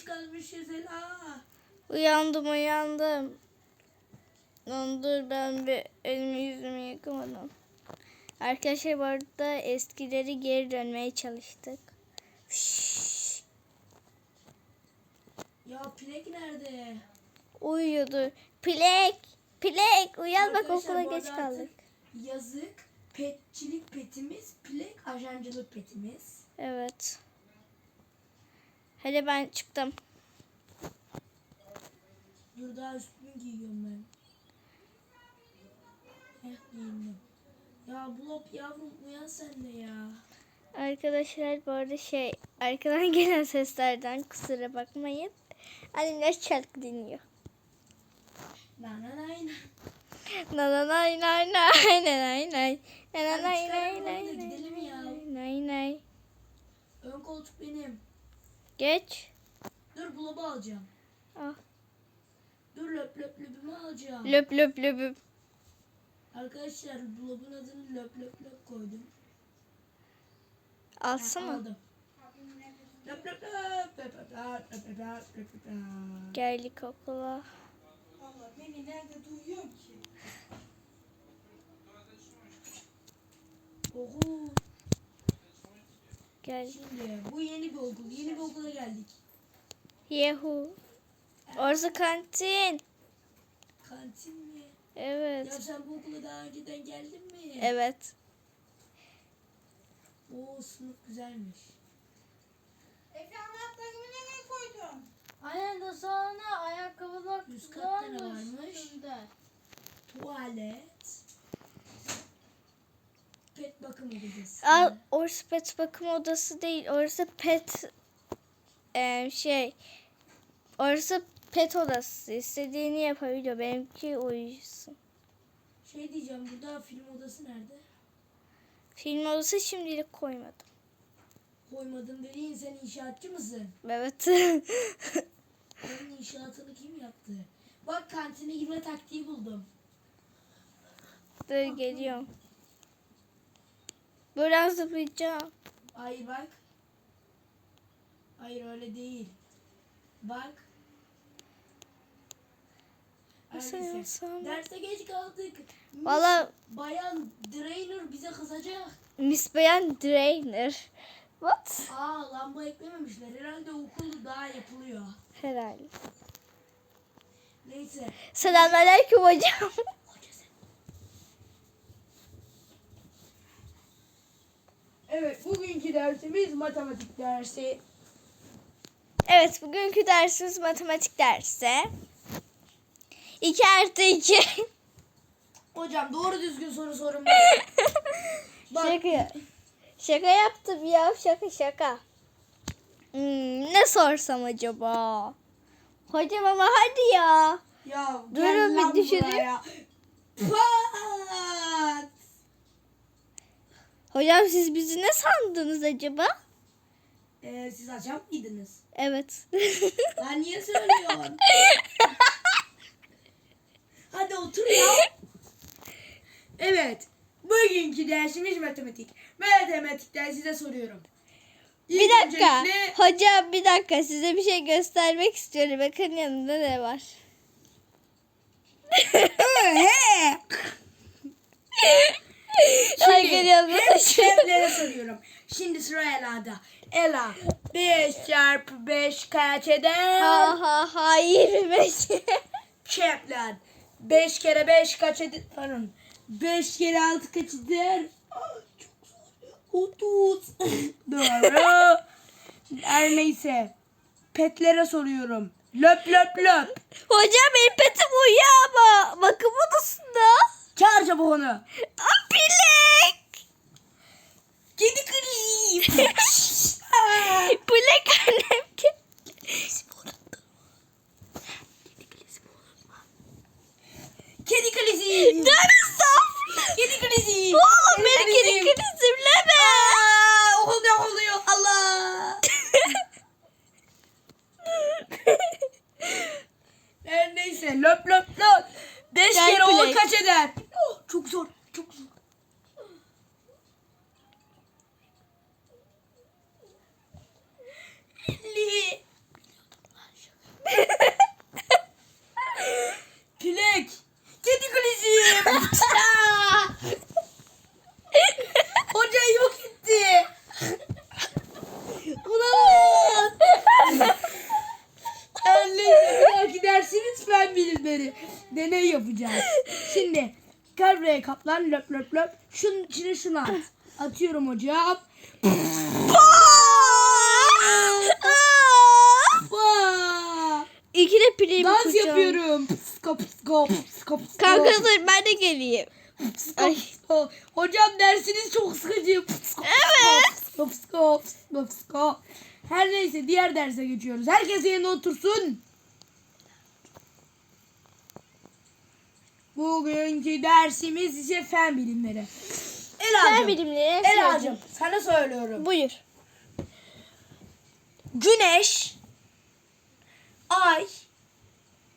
geç kalmışız Ela. Uyandım uyandım. Lan dur ben bir elimi yüzümü yıkamadım. Arkadaşlar bu arada eskileri geri dönmeye çalıştık. Şşş, Ya Plek nerede? uyuyordu. Plek! Plek! Uyan bak Arkadaşlar, okula bu geç kaldık. Yazık petçilik petimiz, Plek ajancılık petimiz. Evet. Hadi ben çıktım. Dur daha üstümü giyiyorum ben. Heh giyindim. Ya Blop yavrum uyan sen de ya. Arkadaşlar bu arada şey arkadan gelen seslerden kusura bakmayın. Annemler şarkı dinliyor. Na na na na. Na na nay nay nay. Na na Hadi nay çıkaralım nay onu da nay gidelim ya. nay nay. Ön koltuk benim. Geç. Dur Blop'u alacağım. Al. Dur löp löp löpümü alacağım. Löp löp löp. Arkadaşlar Blop'un adını löp löp löp koydum. Ha, Alsana. Aldım. Löp löp löp löp löp löp löp löp löp löp löp. Geldik okula. Allah beni nerede duyuyor ki? Oho. Gel. Şimdi bu yeni bir okul. Yeni bir okula geldik. Yehu. Orası kantin. Kantin mi? Ya Evet. sen bu okula daha önceden geldin mi? Evet. Oo sınıf güzelmiş. Efe anahtarımı nereye koydun? Aynen de sonra ayakkabılar Üst katta ne varmış üstünde. Tuvalet. Bakım odası. Al orası pet bakım odası değil. Orası pet eee, şey orası pet odası. İstediğini yapabiliyor. Benimki uyusun. Şey diyeceğim burada film odası nerede? Film odası şimdilik koymadım. Koymadım dediğin sen inşaatçı mısın? Evet. Onun inşaatını kim yaptı? Bak kantine girme taktiği buldum. Dur geliyorum. Buradan zıplayacağım. Hayır bak. Hayır öyle değil. Bak. Nasıl Neyse. yapsam? Derse geç kaldık. Miss Valla Bayan Drainer bize kızacak. Miss Bayan Drainer. What? Aa lamba eklememişler. Herhalde okul daha yapılıyor. Herhalde. Neyse. Selamünaleyküm hocam. Evet bugünkü dersimiz matematik dersi. Evet bugünkü dersimiz matematik dersi. 2 artı 2. Hocam doğru düzgün soru sorun. Bak. şaka. Şaka yaptım ya şaka şaka. Hmm, ne sorsam acaba? Hocam ama hadi ya. Ya Durun bir düşüreyim. buraya. Pat! Hocam siz bizi ne sandınız acaba? Ee, siz açam mıydınız? Evet. Lan niye söylüyorsun? Hadi otur ya. Evet. Bugünkü dersimiz matematik. Matematikten size soruyorum. bir İlk dakika. öncelikle- Hocam bir dakika size bir şey göstermek istiyorum. Bakın yanında ne var. Hayır yanında hem şeflere soruyorum. Şimdi sıra Ela'da. Ela 5 çarpı 5 kaç eder? Ha ha ha 25. Şefler 5 kere 5 kaç eder? Pardon. 5 kere 6 kaç eder? Aa, Çok zor. 30. Doğru. Her neyse. Petlere soruyorum. Löp löp löp. Hocam benim petim uyuyor ama. Bakım odasında. Çağır çabuk onu. Aa, Bilek. Kedi klip. Bilek annem. Dilek. Kedi kuleciğim. Hoca yok etti. Ulan. Anne, bir dahaki dersi lütfen bilin beni. Deney yapacağız. Şimdi gel buraya kaplan löp löp löp. Şunun içine şunu at. Atıyorum hocam. Vaa! İki de pileğimi Dans yapıyorum. Psko psko psko psko. Kanka dur ben de geleyim. Ay. Hocam dersiniz çok sıkıcı. Evet. Psko psko psko psko. Her neyse diğer derse geçiyoruz. Herkes yerine otursun. Bugünkü dersimiz ise fen bilimleri. Ela'cığım. Fen bilimleri. Ela'cığım sana söylüyorum. Buyur. Güneş, ay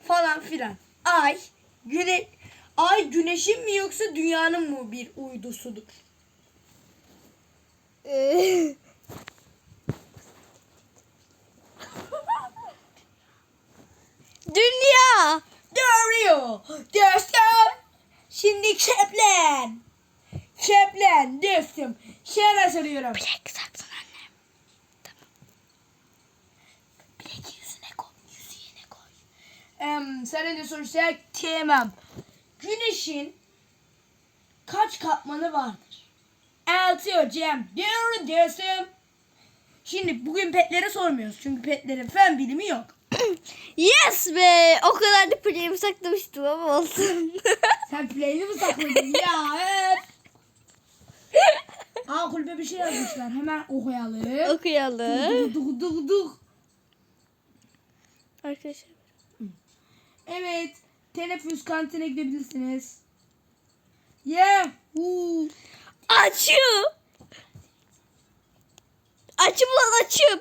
falan filan. Ay, güne ay güneşin mi yoksa dünyanın mı bir uydusudur? Dünya. Doğru. Dostum. Şimdi Kepler. Kepler dostum. Şöyle soruyorum. Bilek saklan annem. Bilek yüzüne koy. Yüzüne koy. Em, sana ne soracak? Tamam. Güneşin kaç katmanı vardır? Altı hocam. Doğru dostum. Şimdi bugün petlere sormuyoruz. Çünkü petlerin fen bilimi yok. Yes be. O kadar da pileğimi saklamıştım ama olsun. Sen play'ini mi sakladın? ya evet. Aa kulübe bir şey yazmışlar. Hemen okuyalım. Okuyalım. Duk duk duk duk. Arkadaşlar. Evet. Teneffüs kantine gidebilirsiniz. Yeah. Woo. Açım. Açım lan açım.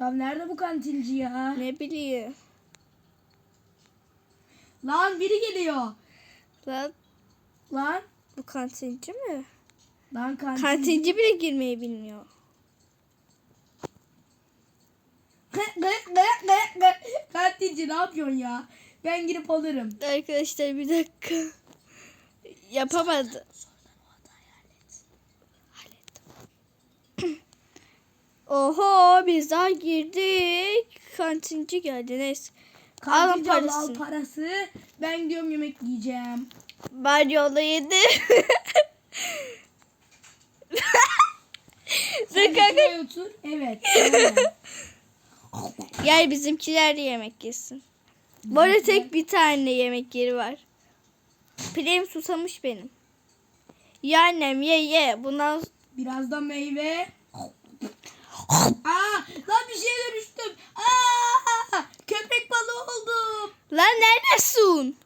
Ya nerede bu kantinci ya? Ne bileyim. Lan biri geliyor. Lan Lan. bu kantinci mi? Lan kantinci. Kantinci bile girmeyi bilmiyor. kantinci ne yapıyorsun ya? Ben girip alırım. Arkadaşlar bir dakika. Yapamadı. Oho biz daha girdik. Kantinci geldi neyse. Kantinci al, al parası. Ben gidiyorum yemek yiyeceğim. Ben yolda yedi. Sen kanka. otur. Evet. Gel bizimkiler de yemek yesin. Bu arada tek bir tane yemek yeri var. Pilim susamış benim. Ye annem ye ye. Bundan Birazdan meyve. Aa, lan bir şeye dönüştüm. Aa, köpek balığı oldum. Lan neredesin?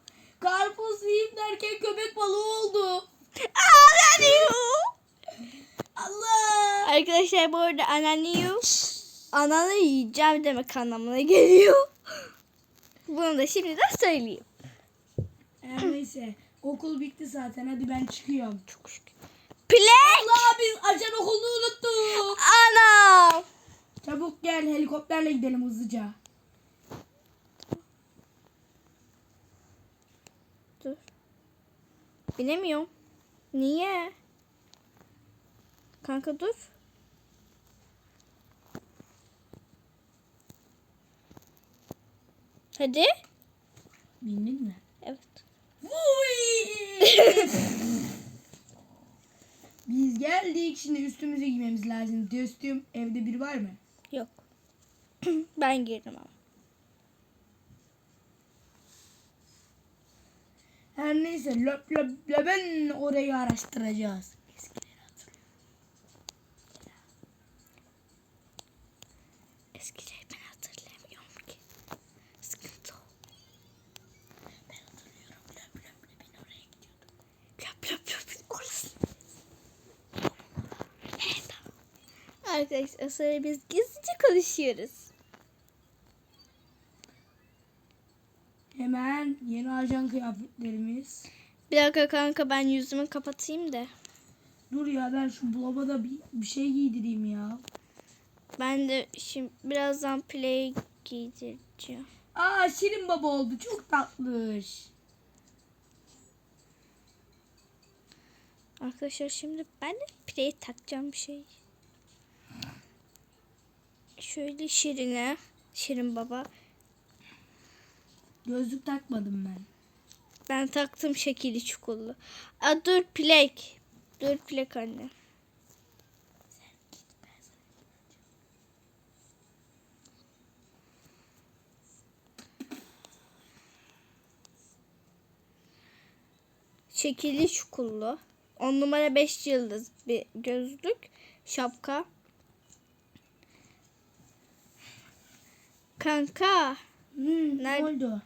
Karpuz yiyeyim derken köpek balığı oldu. Aa, lan Allah. Arkadaşlar bu arada anneanneyi ananı yiyeceğim demek anlamına geliyor. Bunu da şimdiden söyleyeyim. Her neyse. Okul bitti zaten. Hadi ben çıkıyorum. Çok şükür. Plek! Allah biz ajan okulunu unuttuk. Anam! Çabuk gel helikopterle gidelim hızlıca. Dur. Bilemiyorum. Niye? Kanka dur. Hadi. Bildin mi? Evet. Vuy! Geldik. Şimdi üstümüze giymemiz lazım. Dostum evde biri var mı? Yok. ben girdim ama. Her neyse löp löp löben orayı araştıracağız. Eskileri hatırlıyorum. Eskileri ben hatırlamıyorum ki. Sıkıntı o. Ben hatırlıyorum löp löp löben oraya gidiyorduk. Löp löp löp. Orası. Evet, tamam. Arkadaşlar sonra biz gizlice konuşuyoruz. Hemen yeni ajan kıyafetlerimiz. Bir dakika kanka ben yüzümü kapatayım da. Dur ya ben şu bulaba da bir, bir şey giydireyim ya. Ben de şimdi birazdan play giydireceğim. Aa Şirin Baba oldu. Çok tatlış. Arkadaşlar şimdi ben de play takacağım bir şey. Şöyle Şirin'e. Şirin baba. Gözlük takmadım ben. Ben taktım şekilli çukurlu. Aa, dur plek. Dur plek anne. Şekilli çukurlu. 10 numara 5 yıldız bir gözlük. Şapka. Kanka. Hmm, ne Nerede? oldu?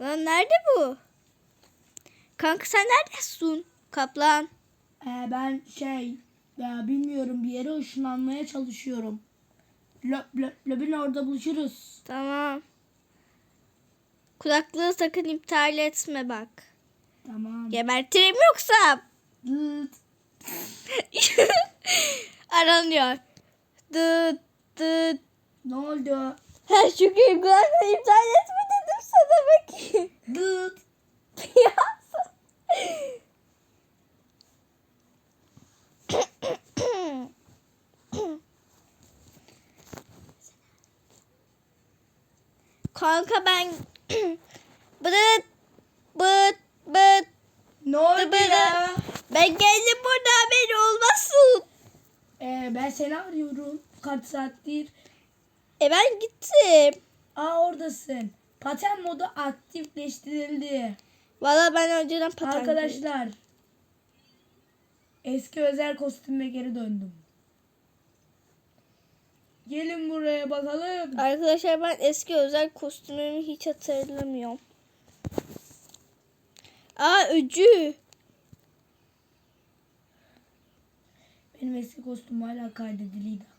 Lan nerede bu? Kanka sen neredesin? Kaplan. Ee, ben şey ya bilmiyorum bir yere ışınlanmaya çalışıyorum. Löp löp löpün orada buluşuruz. Tamam. Kulaklığı sakın iptal etme bak. Tamam. Gebertirim yoksa. Dıt. Aranıyor. Dıt dıt. Ne oldu? Ha çünkü kulaklığı iptal etme dedim sana bakayım. Dıt. ya. Kanka ben bıt bıt bıt Ne oldu bıt ya? ben geldim burada haberin olmasın. Ee, ben seni arıyorum. Kaç saattir? E ben gittim. Aa oradasın. Paten modu aktifleştirildi. Valla ben önceden paten giydim. Arkadaşlar. Eski özel kostüme geri döndüm. Gelin buraya bakalım. Arkadaşlar ben eski özel kostümümü hiç hatırlamıyorum. Aa öcü. Benim eski kostüm hala kaydediliydi.